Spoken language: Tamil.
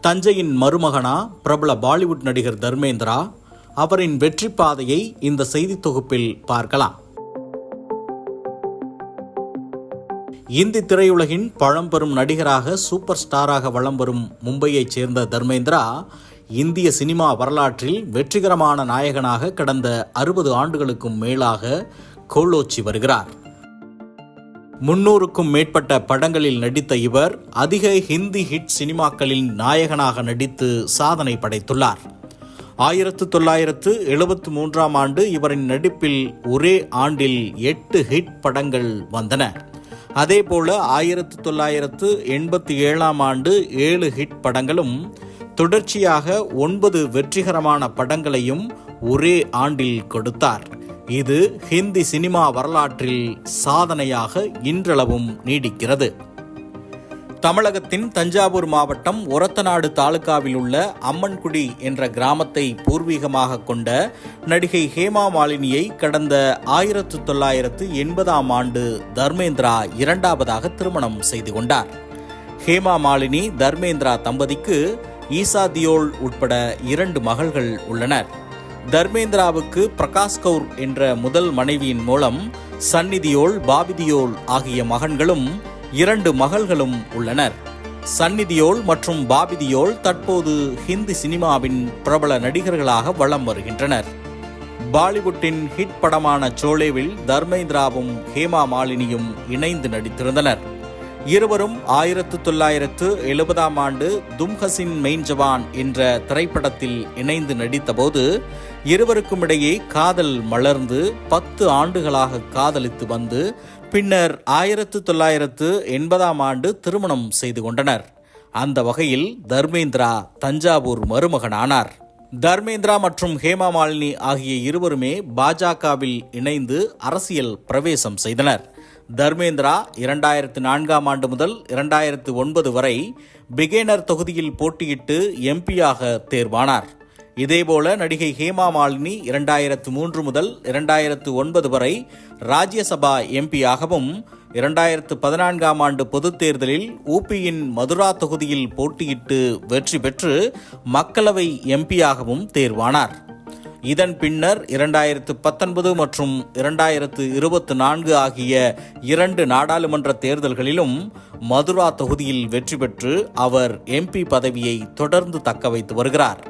தஞ்சையின் மருமகனா பிரபல பாலிவுட் நடிகர் தர்மேந்திரா அவரின் வெற்றி பாதையை இந்த செய்தி தொகுப்பில் பார்க்கலாம். இந்தி திரையுலகின் பழம்பெரும் நடிகராக சூப்பர் ஸ்டாராக வலம் வரும் மும்பையைச் சேர்ந்த தர்மேந்திரா இந்திய சினிமா வரலாற்றில் வெற்றிகரமான நாயகனாக கடந்த அறுபது ஆண்டுகளுக்கும் மேலாக கோலோச்சி வருகிறார். முன்னூறுக்கும் மேற்பட்ட படங்களில் நடித்த இவர் அதிக ஹிந்தி ஹிட் சினிமாக்களின் நாயகனாக நடித்து சாதனை படைத்துள்ளார். ஆயிரத்து தொள்ளாயிரத்து எழுபத்து மூன்றாம் ஆண்டு இவரின் நடிப்பில் ஒரே ஆண்டில் எட்டு ஹிட் படங்கள் வந்தன. அதேபோல ஆயிரத்து தொள்ளாயிரத்து எண்பத்தி ஏழாம் ஆண்டு ஏழு ஹிட் படங்களும் தொடர்ச்சியாக ஒன்பது வெற்றிகரமான படங்களையும் ஒரே ஆண்டில் கொடுத்தார். இது ஹிந்தி சினிமா வரலாற்றில் சாதனையாக இன்றளவும் நீடிக்கிறது. தமிழகத்தின் தஞ்சாவூர் மாவட்டம் ஒரத்தநாடு தாலுகாவில் உள்ள அம்மன்குடி என்ற கிராமத்தை பூர்வீகமாக கொண்ட நடிகை ஹேமா மாலினியை கடந்த ஆயிரத்து தொள்ளாயிரத்து எண்பதாம் ஆண்டு தர்மேந்திரா இரண்டாவதாக திருமணம் செய்து கொண்டார். ஹேமா மாலினி தர்மேந்திரா தம்பதிக்கு ஈசா தியோல் உட்பட இரண்டு மகள்கள் உள்ளனர். தர்மேந்திராவுக்கு பிரகாஷ் கவுர் என்ற முதல் மனைவியின் மூலம் சந்நிதியோல் பாபிதியோல் ஆகிய மகன்களும் இரண்டு மகள்களும் உள்ளனர். சந்நிதியோல் மற்றும் பாபிதியோல் தற்போது ஹிந்தி சினிமாவின் பிரபல நடிகர்களாக வலம் வருகின்றனர். பாலிவுட்டின் ஹிட் படமான சோலேவில் தர்மேந்திராவும் ஹேமா மாலினியும் இணைந்து நடித்திருந்தனர். இருவரும் ஆயிரத்து தொள்ளாயிரத்து எழுபதாம் ஆண்டு தும்ஹசின் மெயின் ஜவான் என்ற திரைப்படத்தில் இணைந்து நடித்தபோது இருவருக்கும் இடையே காதல் மலர்ந்து பத்து ஆண்டுகளாக காதலித்து வந்து பின்னர் ஆயிரத்து தொள்ளாயிரத்து எண்பதாம் ஆண்டு திருமணம் செய்து கொண்டனர். அந்த வகையில் தர்மேந்திரா தஞ்சாவூர் மருமகனானார். தர்மேந்திரா மற்றும் ஹேமா மாலினி ஆகிய இருவருமே பாஜகவில் இணைந்து அரசியல் பிரவேசம் செய்தனர். தர்மேந்திரா இரண்டாயிரத்து நான்காம் ஆண்டு முதல் இரண்டாயிரத்து ஒன்பது வரை பிகேனர் தொகுதியில் போட்டியிட்டு எம்பியாக தேர்வானார். இதேபோல நடிகை ஹேமா மாலினி இரண்டாயிரத்து மூன்று முதல் இரண்டாயிரத்து ஒன்பது வரை ராஜ்யசபா எம்பியாகவும் இரண்டாயிரத்து பதினான்காம் ஆண்டு பொதுத் தேர்தலில் ஊபியின் மதுரா தொகுதியில் போட்டியிட்டு வெற்றி பெற்று மக்களவை எம்பியாகவும் தேர்வானார். இதன் பின்னர் இரண்டாயிரத்து பத்தொன்பது மற்றும் இரண்டாயிரத்து இருபத்தி நான்கு ஆகிய இரண்டு நாடாளுமன்ற தேர்தல்களிலும் மதுரா தொகுதியில் வெற்றி பெற்று அவர் எம்பி பதவியை தொடர்ந்து தக்க வைத்து வருகிறார்.